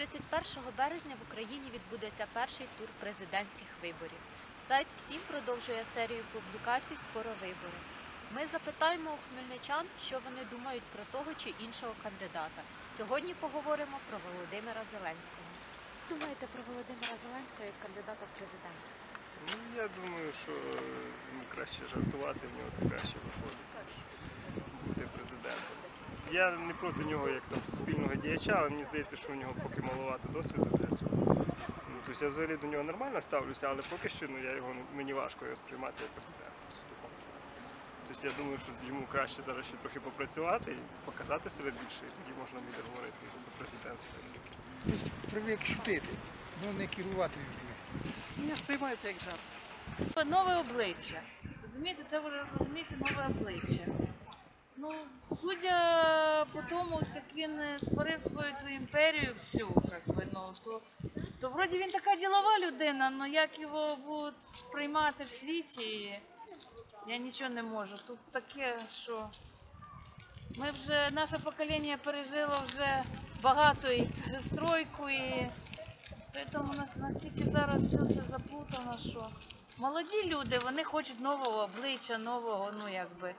31 березня в Україні відбудеться перший тур президентських виборів. Сайт всім продовжує серію публікацій Скоро вибори. Ми запитаємо у хмельничан, що вони думають про того чи іншого кандидата. Сьогодні поговоримо про Володимира Зеленського. Думаєте про Володимира Зеленського як кандидата в президенти? Ну, я думаю, що йому краще жартувати, в нього це краще виходить, бути президентом. Я не проти нього як там суспільного діяча, але мені здається, що у нього поки маловато досвіду для цього. Ну, тобто я взагалі до нього нормально ставлюся, але поки що ну, я його, мені важко його сприймати як президента. Тобто. Тобто я думаю, що йому краще зараз ще трохи попрацювати і показати себе більше, і тоді можна буде говорити президентства. Хтось привик шутити, ну не керувати людьми. Ні, сприймається як жарт. Нове обличчя. Розумієте, це вже розумієте нове обличчя. Ну, судя по тому, як він е, створив свою ту імперію всю, как би, ну, то, то вроді він така ділова людина, але як його будуть сприймати в світі, я нічого не можу. Тут таке, що ми вже, наше покоління пережило вже багато і перестройку, і тому нас настільки зараз все це заплутано, що молоді люди вони хочуть нового обличчя, нового, ну якби.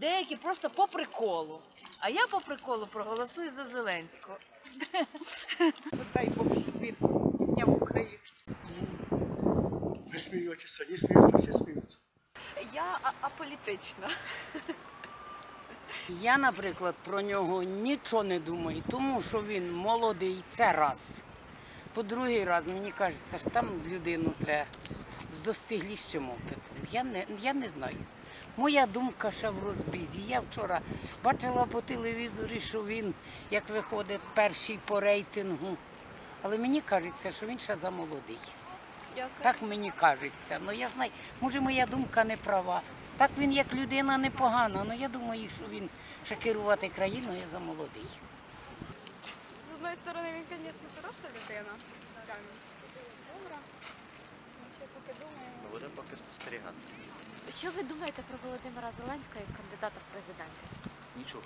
Деякі просто по приколу. А я по приколу проголосую за Зеленського. Дай Бог, щоб він підняв Україну. Ви смієтеся, не сміються, всі сміються. Я аполітична. Я, наприклад, про нього нічого не думаю, тому що він молодий, це раз. По другий раз, мені кажеться, що там людину треба з достиглішим опитом. Я не, я не знаю. Моя думка ще в розбізі. Я вчора бачила по телевізорі, що він, як виходить, перший по рейтингу. Але мені кажеться, що він ще замолодий. Так мені кажеться. Ну я знаю, може моя думка не права. Так він як людина непогана, але я думаю, що він ще керувати країною замолодий. З одної сторони, він, звісно, хороша людина. Добра Ну, ще поки думаємо. Буде поки спостерігати. Що ви думаєте про Володимира Зеленського як кандидата в президенти? Нічого.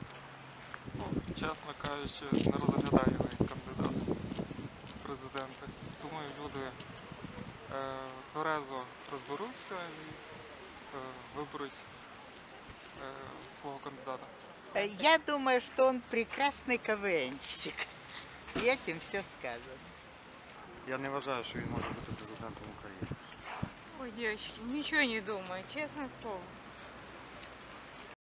Ну, чесно кажучи, не розглядаю його як кандидата в президенти. Думаю, люди е, тверезо розберуться і е, виберуть е, свого кандидата. Э, Я думаю, что он прекрасный КВНщик. И этим все сказано. Я не вважаю, що він може бути президентом України. Девочки, ничего не думаю, честное слово.